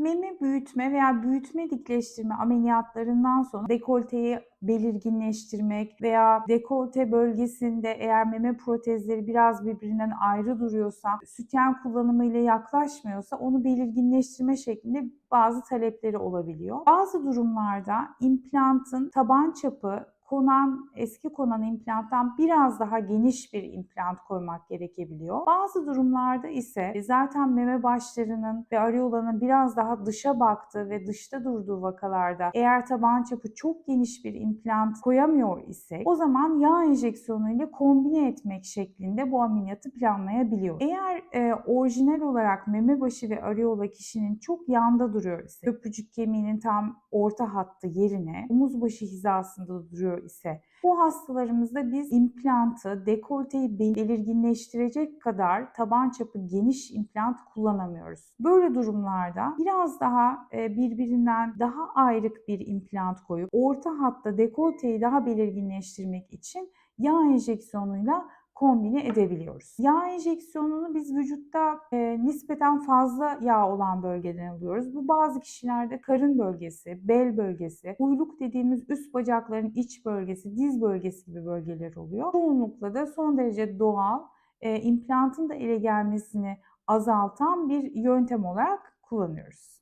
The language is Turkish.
Meme büyütme veya büyütme dikleştirme ameliyatlarından sonra dekolteyi belirginleştirmek veya dekolte bölgesinde eğer meme protezleri biraz birbirinden ayrı duruyorsa, sütyen kullanımı ile yaklaşmıyorsa onu belirginleştirme şeklinde bazı talepleri olabiliyor. Bazı durumlarda implantın taban çapı konan, eski konan implanttan biraz daha geniş bir implant koymak gerekebiliyor. Bazı durumlarda ise zaten meme başlarının ve areolanın biraz daha dışa baktığı ve dışta durduğu vakalarda eğer taban çapı çok geniş bir implant koyamıyor ise o zaman yağ enjeksiyonu ile kombine etmek şeklinde bu ameliyatı planlayabiliyor. Eğer e, orijinal olarak meme başı ve areola kişinin çok yanda duruyor ise köprücük kemiğinin tam orta hattı yerine omuz başı hizasında duruyor ise bu hastalarımızda biz implantı, dekolteyi belirginleştirecek kadar taban çapı geniş implant kullanamıyoruz. Böyle durumlarda biraz daha e, birbirinden daha ayrık bir implant koyup orta hatta dekolteyi daha belirginleştirmek için yağ enjeksiyonuyla kombine edebiliyoruz. Yağ enjeksiyonunu biz vücutta e, nispeten fazla yağ olan bölgeden alıyoruz. Bu bazı kişilerde karın bölgesi, bel bölgesi, uyluk dediğimiz üst bacakların iç bölgesi, diz bölgesi gibi bölgeler oluyor. Çoğunlukla da son derece doğal, e, implantın da ele gelmesini azaltan bir yöntem olarak kullanıyoruz.